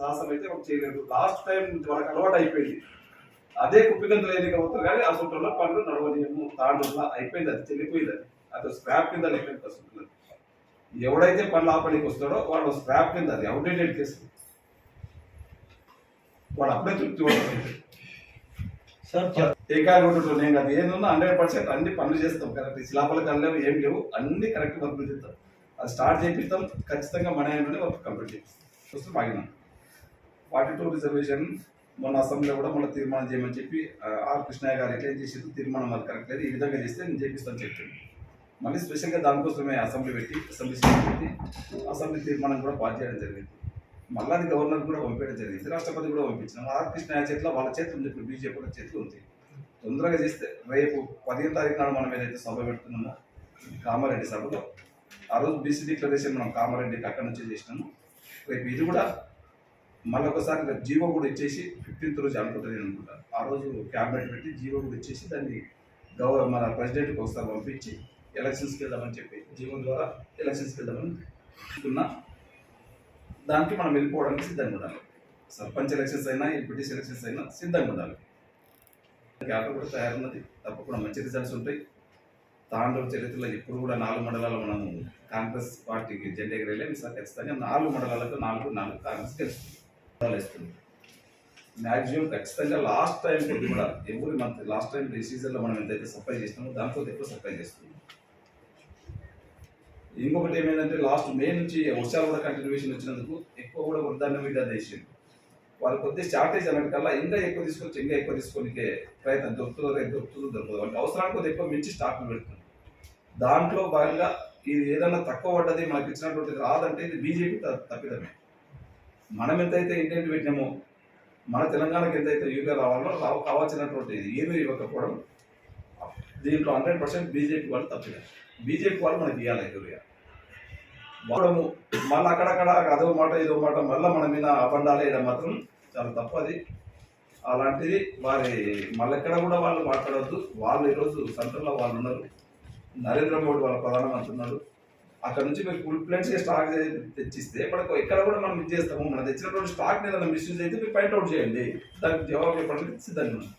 సాహసం అయితే ఒక చేయలేదు. లాస్ట్ టైం వాళ్ళకి అలవాటు అయిపోయింది. అదే కుప్పిగంతులు ఎన్నిక అవుతారు కానీ ఆ సొంతలో పనులు నడవలేము తాండ్రులా అయిపోయింది అది చెల్లిపోయింది అది. అది స్క్రాప్ కింద ఆ సొంతలో ఎవడైతే పనులు ఆపడానికి వస్తాడో వాడు స్క్రాప్ కింద అది అవుడేటెడ్ కేసు వాడు అప్పుడే తృప్తి పడుతుంది సార్ ఏకాలు ఉండటం నేను అది ఏదన్నా హండ్రెడ్ పర్సెంట్ అన్ని పనులు చేస్తాం. కరెక్ట్ శిలాపల కళ్ళు ఏం లేవు. అన్ని కరెక్ట్ వర్కులు చేస్తాం. అది స్టార్ట్ చేపిస్తాం. ఖచ్చితంగా మన వర్క్ కంప్లీట్ చేపిస్తాం. ఫస్ట్ ఆగినాం ఫార్టీ టూ రిజర్వేషన్ మొన్న అసెంబ్లీలో కూడా మళ్ళీ తీర్మానం చేయమని చెప్పి ఆర్ కృష్ణయ్య గారు ఎట్లా చేసి తీర్మానం అది కరెక్ట్ లేదు. ఈ విధంగా చేస్తే నేను చేపిస్తాను చెప్పింది మళ్ళీ స్పెషల్గా దానికోసమే అసెంబ్లీ పెట్టి అసెంబ్లీ పెట్టి అసెంబ్లీ తీర్మానం కూడా పాస్ చేయడం జరిగింది. మళ్ళీ అది గవర్నర్ కూడా పంపించడం జరిగింది. రాష్ట్రపతి కూడా పంపించిన. ఆర్ కృష్ణయ్య చేతిలో వాళ్ళ చేతులు ఉంది. ఇప్పుడు బీజేపీ కూడా చేతిలో ఉంది. తొందరగా చేస్తే రేపు పదిహేను తారీఖు నాడు మనం ఏదైతే సభ పెడుతున్నామో కామారెడ్డి సభలో ఆ రోజు బీసీ డిక్లరేషన్ మనం కామారెడ్డికి అక్కడ నుంచి చేసినాము. రేపు ఇది కూడా మళ్ళీ ఒకసారి జీవో కూడా ఇచ్చేసి ఫిఫ్టీన్త్ రోజు అనుకుంటుంది నేను అనుకుంటాను ఆ రోజు క్యాబినెట్ పెట్టి జీవో కూడా ఇచ్చేసి దాన్ని గౌరవ మన ప్రెసిడెంట్కి ఒకసారి పంపించి ఎలక్షన్స్కి వెళ్దామని చెప్పి జీవో ద్వారా ఎలక్షన్స్కి వెళ్దామని అనుకున్నా. దానికి మనం వెళ్ళిపోవడానికి సిద్ధంగా ఉండాలి. సర్పంచ్ ఎలక్షన్స్ అయినా ఎంపీటీసీ ఎలక్షన్స్ అయినా సిద్ధంగా ఉండాలి. క్యాటర్ కూడా తయారున్నది. తప్పకుండా మంచి రిజల్ట్స్ ఉంటాయి. తాండవ చరిత్రలో ఎప్పుడు కూడా నాలుగు మండలాలు మనము కాంగ్రెస్ పార్టీకి జెండా ఎగరేయలేము సార్ ఖచ్చితంగా నాలుగు మండలాలకు నాలుగు నాలుగు కాంగ్రెస్ గెలుస్తుంది. మండలాలు మ్యాక్సిమం ఖచ్చితంగా లాస్ట్ టైం కొద్ది కూడా ఎవ్రీ మంత్ లాస్ట్ టైం ఈ సీజన్లో మనం ఎంతైతే సప్లై చేస్తామో దాంతో ఎక్కువ సప్లై చేస్తుంది ఇంకొకటి ఏమైందంటే లాస్ట్ మే నుంచి వర్షాలు కూడా కంటిన్యూషన్ వచ్చినందుకు ఎక్కువ కూడా వృద్ధాన్ని మీద దేశం వాళ్ళు కొద్ది షార్టేజ్ అన్నట్టుకల్లా ఇంకా ఎక్కువ తీసుకొచ్చి ఇంకా ఎక్కువ తీసుకోనికే ప్రయత్నం దొరుకుతుందో రేపు దొరుకుతుందో దొరకదు. వాళ్ళకి అవసరానికి కొద్ది ఎక్కువ మించి స్టాక్ పెడుతుంది దాంట్లో భాగంగా ఇది ఏదన్నా తక్కువ పడ్డది మనకి ఇచ్చినటువంటిది రాదంటే ఇది బీజేపీ తప్పిదమే. మనం ఎంతైతే ఇంటెంట్ పెట్టినామో మన తెలంగాణకి ఎంతైతే యూరియా రావాలో రావు కావాల్సినటువంటి ఏమీ ఇవ్వకపోవడం దీంట్లో హండ్రెడ్ పర్సెంట్ బీజేపీ వాళ్ళు తప్పిన బీజేపీ వాళ్ళు మనకి ఇవ్వాలి యూరియా వాడము మళ్ళీ అక్కడక్కడ అదో మాట ఇదో మాట మళ్ళీ మన మీద అపండాలు వేయడం మాత్రం చాలా తప్పది అలాంటిది వారి మళ్ళీ ఎక్కడ కూడా వాళ్ళు మాట్లాడవద్దు వాళ్ళు ఈరోజు సెంటర్లో వాళ్ళు ఉన్నారు. నరేంద్ర మోడీ వాళ్ళ ప్రధానమంత్రి ఉన్నారు. అక్కడ నుంచి మీరు ఫుల్ ప్లేట్స్గా స్టాక్ తెచ్చిస్తే మనకు ఎక్కడ కూడా మనం ఇది చేస్తాము. మనం తెచ్చినటువంటి స్టాక్ ఏదైనా మిస్యూజ్ అయితే మీరు పాయింట్ అవుట్ చేయండి. దానికి జవాబు చెప్పడానికి సిద్ధంగా ఉన్నాం